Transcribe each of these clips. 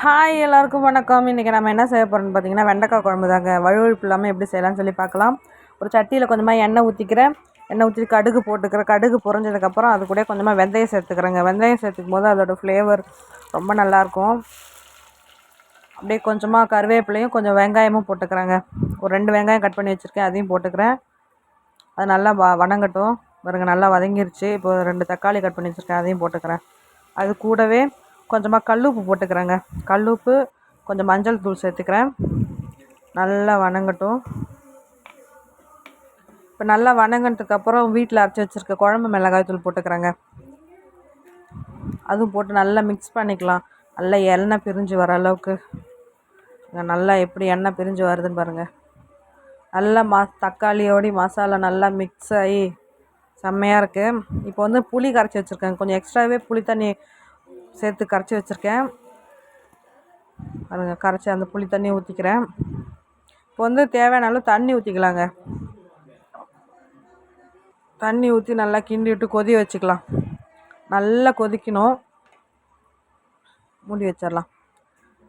Hi எல்லாருக்கும் வணக்கம். இன்றைக்கி நம்ம என்ன செய்ய போகிறோம்னு பார்த்தீங்கன்னா வெண்டைக்காய் குழம்பு தாங்க. வழுவழுப்பு இல்லாமல் எப்படி செய்யலாம்னு சொல்லி பார்க்கலாம் ஒரு சட்டியில் கொஞ்சமாக எண்ணெய் ஊற்றிக்கிறேன் எண்ணெய் ஊற்றி கடுகு போட்டுக்கிறேன். கடுகு பொறிஞ்சதுக்கப்புறம் அது கூட கொஞ்சமாக வெந்தயம் சேர்த்துக்கிறேங்க. வெந்தயம் சேர்த்துக்கும் போது அதோடய ஃப்ளேவர் ரொம்ப நல்லாயிருக்கும் அப்படியே கொஞ்சமாக கருவேப்பிலையும் கொஞ்சம் வெங்காயமும் போட்டுக்கிறேங்க. ஒரு ரெண்டு வெங்காயம் கட் பண்ணி வச்சுருக்கேன். அதையும் போட்டுக்கிறேன். அது நல்லா வ வணங்கட்டும். பாருங்க நல்லா வதங்கிருச்சு. இப்போ ரெண்டு தக்காளி கட் பண்ணி வச்சுருக்கேன். அதையும் போட்டுக்கிறேன். அது கூடவே கொஞ்சமாக கல் உப்பு போட்டுக்கிறேங்க. கல் உப்பு கொஞ்சம் மஞ்சள் தூள் சேர்த்துக்கிறேன். நல்லா வணங்கட்டும். இப்போ நல்லா வணங்கினதுக்கப்புறம் வீட்டில் அரைச்சி வச்சுருக்க குழம்பு மிளகாய் தூள் போட்டுக்கிறேங்க. அதுவும் போட்டு நல்லா மிக்ஸ் பண்ணிக்கலாம். நல்லா எண்ணெய் பிரிஞ்சு வர அளவுக்கு. நல்லா எப்படி எண்ணெய் பிரிஞ்சு வருதுன்னு பாருங்கள் நல்லா மா தக்காளியோடி மசாலா நல்லா மிக்ஸ் ஆகி செம்மையாக இருக்குது இப்போ வந்து புளி கரைச்சி வச்சுருக்கேன். கொஞ்சம் எக்ஸ்ட்ராவே புளி தண்ணி சேர்த்து கரைச்சி வச்சுருக்கேன். பாருங்கள் கரைச்சி அந்த புளி தண்ணி ஊற்றிக்கிறேன் இப்போ வந்து தேவையான அளவு தண்ணி ஊற்றிக்கலாங்க தண்ணி ஊற்றி நல்லா கிண்டி விட்டு கொதி வச்சுக்கலாம். நல்லா கொதிக்கணும். மூடி வச்சிடலாம்.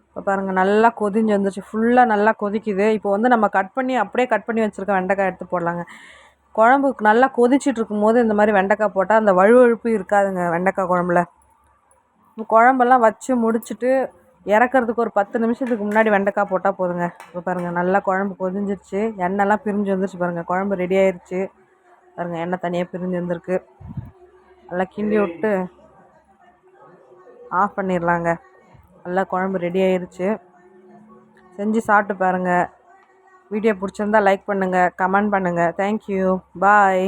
இப்போ பாருங்கள் நல்லா கொதிஞ்சு வந்துருச்சு. ஃபுல்லாக நல்லா கொதிக்குது. இப்போ வந்து நம்ம கட் பண்ணி அப்படியே கட் பண்ணி வச்சுருக்க வெண்டைக்காய் எடுத்து போடலாங்க. குழம்பு நல்லா கொதிச்சிட்டு இருக்கும்போது இந்த மாதிரி வெண்டைக்காய் போட்டால் அந்த வழுவழுப்பு இருக்காதுங்க வெண்டைக்காய் குழம்புல. குழம்பெல்லாம் வச்சு முடிச்சுட்டு இறக்குறதுக்கு ஒரு பத்து நிமிஷத்துக்கு முன்னாடி வெண்டைக்காய் போட்டால் போதுங்க. இப்போ பாருங்கள் நல்லா குழம்பு கொதிஞ்சிருச்சு. எண்ணெய்லாம் பிரிஞ்சு வந்துருச்சு பாருங்கள் குழம்பு ரெடி ஆயிடுச்சு பாருங்கள் எண்ணெய் தனியாக பிரிஞ்சு வந்திருக்கு. நல்லா கிண்டி விட்டு ஆஃப் பண்ணிடலாங்க நல்லா குழம்பு ரெடி ஆயிடுச்சு செஞ்சு சாப்பிட்டு பாருங்கள் வீடியோ பிடிச்சிருந்தா லைக் பண்ணுங்கள் கமெண்ட் பண்ணுங்கள் தேங்க்யூ பாய்